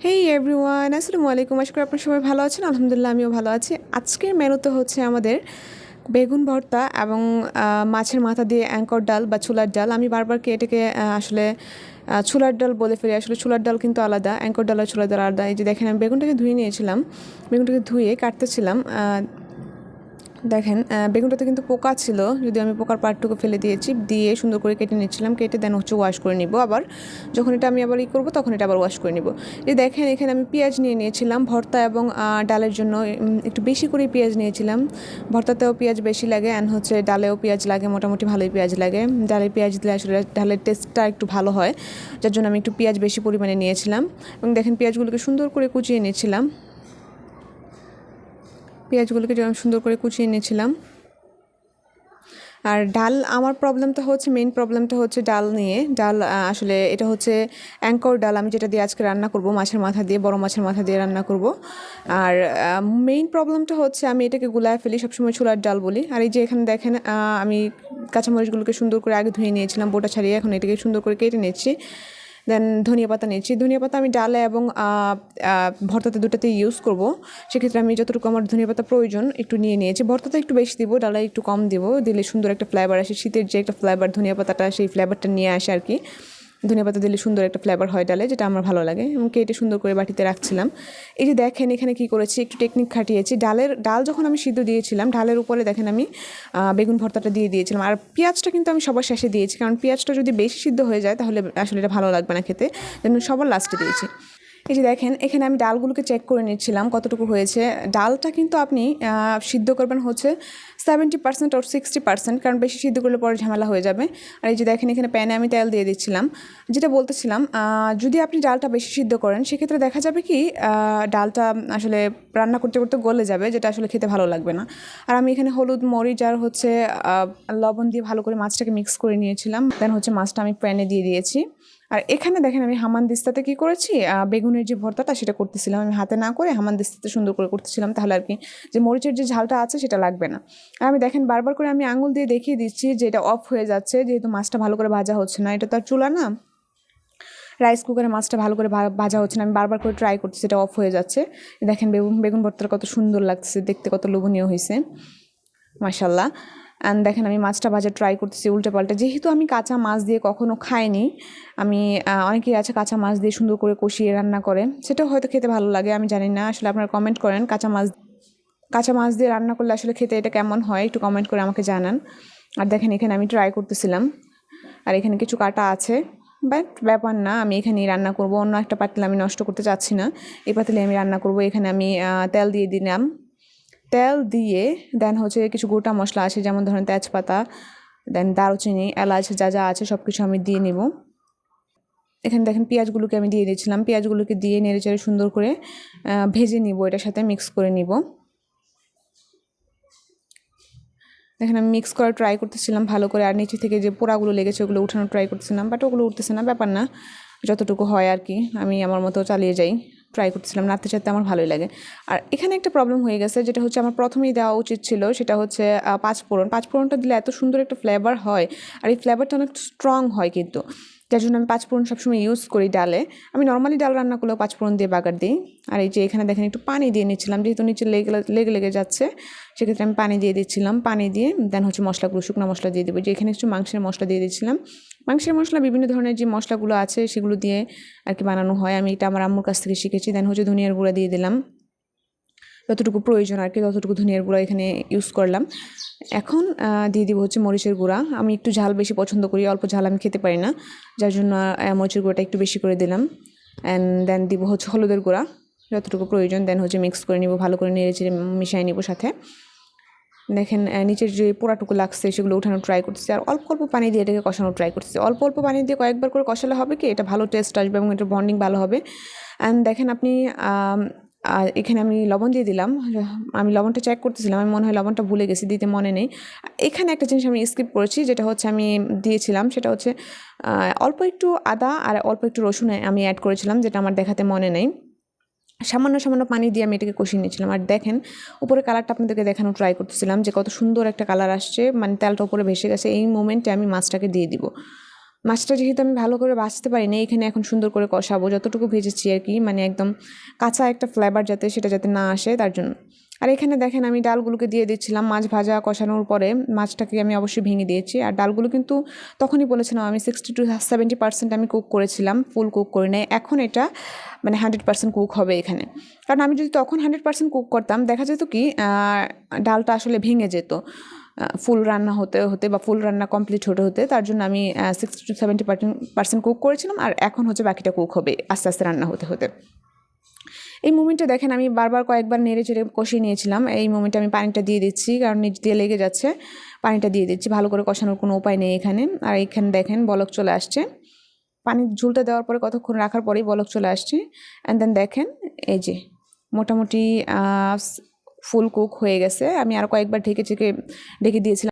হেই everyone আসসালামু আলাইকুম আশা করি আপনার সবাই ভালো আছেন আলহামদুলিল্লাহ আমিও ভালো আছি আজকের মেনুতে হচ্ছে আমাদের বেগুন ভর্তা এবং মাছের মাথা দিয়ে অ্যাঙ্কর ডাল বা ছোলার ডাল আমি বারবার কে এটাকে আসলে ছোলার ডাল বলে ফেলি আসলে ছোলার ডাল কিন্তু আলাদা অ্যাঙ্কর ডাল আর ছোলার ডাল আলাদা এই যে দেখেন আমি বেগুনটাকে ধুয়ে নিয়েছিলাম বেগুনটাকে ধুয়ে কাটতেছিলাম দেখেন বেগুনটাতে কিন্তু পোকা ছিল, যদি আমি পোকার পার্টটুকু ফেলে দিয়েছি, দিয়ে সুন্দর করে কেটে নিচ্ছিলাম, কেটে দেন হচ্ছে ওয়াশ করে নিব আবার। যখন এটা আমি আবার ই করব, তখন এটা আবার ওয়াশ করে নিব। এই দেখেন, এখানে আমি পেঁয়াজ নিয়ে নিয়েছিলাম, ভর্তা এবং ডালের জন্য একটু বেশি করে পেঁয়াজ নিয়েছিলাম। ভর্তাতেও পেঁয়াজ বেশি লাগে অ্যান্ড হচ্ছে ডালেও পেঁয়াজ লাগে, মোটামুটি ভালোই পেঁয়াজ লাগে। ডালে পেঁয়াজ দিলে আসলে ডালের টেস্টটা একটু ভালো হয়, যার জন্য আমি একটু পেঁয়াজ বেশি পরিমাণে নিয়েছিলাম। এবং দেখেন, পেঁয়াজগুলোকে সুন্দর করে কুচিয়ে নিয়েছিলাম পেঁয়াজগুলোকে যেমন সুন্দর করে কুচিয়ে নিয়েছিলাম আর ডাল, আমার প্রবলেমটা হচ্ছে মেইন প্রবলেমটা হচ্ছে ডাল নিয়ে। ডাল আসলে এটা হচ্ছে অ্যাঙ্কর ডাল। আমি যেটা দিয়ে আজকে রান্না করব, মাছের মাথা দিয়ে, বড় মাছের মাথা দিয়ে রান্না করব। আর মেইন প্রবলেমটা হচ্ছে আমি এটাকে গুলায় ফেলি, সবসময় ছোলার ডাল বলি। আর এই যে এখানে দেখেন আমি কাঁচামরিচগুলোকে সুন্দর করে আগে ধুয়ে নিয়েছিলাম, বোটা ছাড়িয়ে এখন এটাকে সুন্দর করে কেটে নিচ্ছি। দেন ধনিয়া পাতা নিয়েছি ধনিয়া পাতা আমি ডালে এবং ভর্তাতে দুটাতে ইউজ করব। সেক্ষেত্রে আমি যতটুকু আমার ধনিয়া পাতা প্রয়োজন একটু নিয়ে নিয়েছি। ভর্তাতে একটু বেশি দিব, ডালে একটু কম দিব। দিলে সুন্দর একটা ফ্লেভার আসে। শীতের যে একটা ফ্লেভার ধনিয়া পাতাটা, সেই ফ্লেভারটা নিয়ে আসে আর কি। ধনিয়া পাতা দিলে সুন্দর একটা ফ্লেভার হয় ডালে, যেটা আমার ভালো লাগে। এবং কেটে সুন্দর করে বাটিতে রাখছিলাম। এই যে দেখেন, এখানে কি করেছি, একটু টেকনিক খাটিয়েছি। ডালের, ডাল যখন আমি সিদ্ধ দিয়েছিলাম, ডালের উপরে দেখেন আমি বেগুন ভর্তাটা দিয়ে দিয়েছিলাম। আর পেঁয়াজটা কিন্তু আমি সবার শেষে দিয়েছি, কারণ পেঁয়াজটা যদি বেশি সিদ্ধ হয়ে যায়, তাহলে আসলে এটা ভালো লাগবে না খেতে। যেন সবার লাস্টে দিয়েছি। এই যে দেখেন, এখানে আমি ডালগুলোকে চেক করে নিচ্ছিলাম কতটুকু হয়েছে। ডালটা কিন্তু আপনি সিদ্ধ করবেন হচ্ছে seventy percent or sixty percent কারণ বেশি সিদ্ধ করলে পরে ঝামেলা হয়ে যাবে। আর এই যে দেখেন, এখানে প্যানে আমি তেল দিয়ে দিচ্ছিলাম। যেটা বলতেছিলাম যদি আপনি ডালটা বেশি সিদ্ধ করেন, সেক্ষেত্রে দেখা যাবে কি ডালটা আসলে রান্না করতে করতে গলে যাবে, যেটা আসলে খেতে ভালো লাগবে না। আর আমি এখানে হলুদ মরিচ আর হচ্ছে লবণ দিয়ে ভালো করে মাছটাকে মিক্স করে নিয়েছিলাম। দেন হচ্ছে মাছটা আমি প্যানে দিয়ে দিয়েছি। আর এখানে দেখেন আমি হামান দিস্তাতে কি করেছি? বেগুনের যে ভর্তাটা সেটা করতেছিলাম আমি হাতে না করে হামান দিস্তাতে সুন্দর করে করতেছিলাম। তাহলে আর কি যে মরিচের যে ঝালটা আছে সেটা লাগবে না। আর আমি দেখেন বারবার করে আমি আঙুল দিয়ে দেখিয়ে দিচ্ছি যে এটা অফ হয়ে যাচ্ছে, যেহেতু মাছটা ভালো করে ভাজা হচ্ছে না। এটা তো আর চুলা না? রাইস কুকারে মাছটা ভালো করে ভাজা হচ্ছে না। আমি বারবার করে ট্রাই করতেছি, এটা অফ হয়ে যাচ্ছে। দেখেন বেগুন বেগুন ভর্তাটা কত সুন্দর লাগতেছে, দেখতে কত লোভনীয় হয়েছে মাশাল্লাহ অ্যান্ড দেখেন, আমি মাছটা ভাজা ট্রাই করতেছি উল্টে পাল্টে যেহেতু আমি কাঁচা মাছ দিয়ে কখনো খাইনি, আমি অনেকেই আছে কাঁচা মাছ দিয়ে সুন্দর করে কষিয়ে রান্না করে সেটাও হয়তো খেতে ভালো লাগে, আমি জানি না। আসলে আপনারা কমেন্ট করেন কাঁচা মাছ কাঁচা মাছ দিয়ে রান্না করলে আসলে খেতে এটা কেমন হয়, একটু কমেন্ট করে আমাকে জানান। আর দেখেন, এখানে আমি ট্রাই করতেছিলাম। আর এখানে কিছু কাটা আছে বাট ব্যাপার না, আমি এখানেই রান্না করব। অন্য একটা পাতিল আমি নষ্ট করতে চাচ্ছি না। এই পাতিলে আমি রান্না করব, এখানে আমি তেল দিয়ে দিলাম। তেল দিয়ে দেন হচ্ছে কিছু গোটা মশলা আছে, যেমন ধরেন তেজপাতা দেন দারুচিনি, এলাচ যা যা আছে সব কিছু আমি দিয়ে নেব। এখানে দেখেন পেঁয়াজগুলোকে আমি দিয়ে দিয়েছিলাম। পেঁয়াজগুলোকে দিয়ে নেড়ে চেড়ে সুন্দর করে ভেজে নিব, এটার সাথে মিক্স করে নিব। দেখেন আমি মিক্স করা ট্রাই করতেছিলাম ভালো করে, আর নিচে থেকে যে পোড়াগুলো লেগেছে ওগুলো উঠানোর ট্রাই করতেছিলাম বাট ওগুলো উঠতেছে না, ব্যাপার না। যতটুকু হয় আর কি, আমি আমার মতো চালিয়ে যাই। ট্রাই করতেছিলাম নাড়তে চাড়তে আমার ভালোই লাগে। আর এখানে একটা প্রবলেম হয়ে গেছে, যেটা হচ্ছে আমার প্রথমেই দেওয়া উচিত ছিল, সেটা হচ্ছে পাঁচ ফোড়ন। পাঁচ ফোড়নটা দিলে এত সুন্দর একটা ফ্লেভার হয়, আর এই ফ্লেভারটা অনেক স্ট্রং হয় কিন্তু। যার জন্য আমি পাঁচফোড়ন সবসময় ইউজ করি ডালে। আমি নর্মালি ডাল রান্না করলেও পাঁচফোড়ন দিয়ে বাগার দিই। আর এই যে এখানে দেখেন একটু পানি দিয়ে নিচ্ছিলাম, যেহেতু নিচে লেগে লেগে লেগে যাচ্ছে, সেক্ষেত্রে আমি পানি দিয়ে দিচ্ছিলাম। পানি দিয়ে দেন হচ্ছে মশলাগুলো, শুকনো মশলা দিয়ে দেবো। যে এখানে একটু মাংসের মশলা দিয়ে দিচ্ছিলাম। মাংসের মশলা বিভিন্ন ধরনের যে মশলাগুলো আছে সেগুলো দিয়ে আর কি বানানো হয়। আমি এটা আমার আম্মুর কাছ থেকে শিখেছি। দেন হচ্ছে ধনিয়ার গুঁড়া দিয়ে দিলাম। যতটুকু প্রয়োজন আর কি, ততটুকু ধনিয়ার গুঁড়া এখানে ইউজ করলাম। এখন দিয়ে দিব হচ্ছে মরিচের গুঁড়া। আমি একটু ঝাল বেশি পছন্দ করি, অল্প ঝাল আমি খেতে পারি না। যার জন্য মরিচের গুঁড়াটা একটু বেশি করে দিলাম। অ্যান্ড দেন দিব হচ্ছে হলুদের গুঁড়া। যতটুকু প্রয়োজন দেন হচ্ছে মিক্স করে নিব, ভালো করে নেড়ে চেড়ে মিশিয়ে নিব সাথে। দেখেন নিচের যে পোড়াটুকু লাগছে, সেগুলো উঠানোর ট্রাই করতেছি। আর অল্প অল্প পানি দিয়ে এটাকে কষানোর ট্রাই করতেছি। অল্প অল্প পানি দিয়ে কয়েকবার করে কষালে হবে কি? এটা ভালো টেস্ট আসবে এবং এটার বন্ডিং ভালো হবে। অ্যান্ড দেখেন আপনি আর এখানে আমি লবণ দিয়ে দিলাম। আমি লবণটা চেক করতেছিলাম, আমি মনে হয় লবণটা ভুলে গেছি, দিতে মনে নেই। এখানে একটা জিনিস আমি স্কিপ করেছি, যেটা হচ্ছে আমি দিয়েছিলাম, সেটা হচ্ছে অল্প একটু আদা আর অল্প একটু রসুন আমি অ্যাড করেছিলাম, যেটা আমার দেখাতে মনে নেই। সামান্য সামান্য পানি দিয়ে আমি এটাকে কষিয়ে নিয়েছিলাম। আর দেখেন, উপরে কালারটা আপনাদেরকে দেখানো ট্রাই করতেছিলাম যে কত সুন্দর একটা কালার আসছে মানে তেলটা উপরে ভেসে গেছে, এই মোমেন্টে আমি মাছটাকে দিয়ে দিব। মাছটা যেহেতু আমি ভালো করে বাছতে পারিনি, এখানে এখন সুন্দর করে কষাবো। যতটুকু ভেজেছি আর কি মানে একদম কাঁচা একটা ফ্লেভার যাতে সেটা যাতে না আসে, তার জন্য। আর এখানে দেখেন আমি ডালগুলোকে দিয়ে দিচ্ছিলাম মাছ ভাজা কষানোর পরে। মাছটাকে আমি অবশ্যই ভেঙে দিয়েছি। আর ডালগুলো কিন্তু তখনই বলেছিলাম আমি সিক্সটি টু সেভেন্টি পার্সেন্ট আমি কুক করেছিলাম ফুল কুক করে নেয় এখন এটা মানে হান্ড্রেড পার্সেন্ট কুক হবে এখানে। কারণ আমি যদি তখন হান্ড্রেড পার্সেন্ট কুক করতাম, দেখা যেত কি ডালটা আসলে ভেঙে যেত। ফুল রান্না হতে হতে বা ফুল রান্না কমপ্লিট হতে হতে তার জন্য আমি sixty to seventy percent cook করেছিলাম আর এখন হচ্ছে বাকিটা কুক হবে আস্তে আস্তে রান্না হতে হতে। এই মোমেন্টে দেখেন আমি বারবার কয়েকবার নেড়ে চেড়ে কষিয়ে নিয়েছিলাম। এই মোমেন্টে আমি পানিটা দিয়ে দিচ্ছি কারণ নিচ দিয়ে লেগে যাচ্ছে। পানিটা দিয়ে দিচ্ছি, ভালো করে কষানোর কোনো উপায় নেই এখানে। আর এখানে দেখেন বলক চলে আসছে। পানির ঝুলটা দেওয়ার পরে কতক্ষণ রাখার পরেই বলক চলে আসছে। অ্যান্ড দেন দেখেন এই যে মোটামুটি ফুল কুক হয়ে গেছে। আমি আর কয়েকবার ঢেকে চেকে ঢেকে দিয়েছিলাম।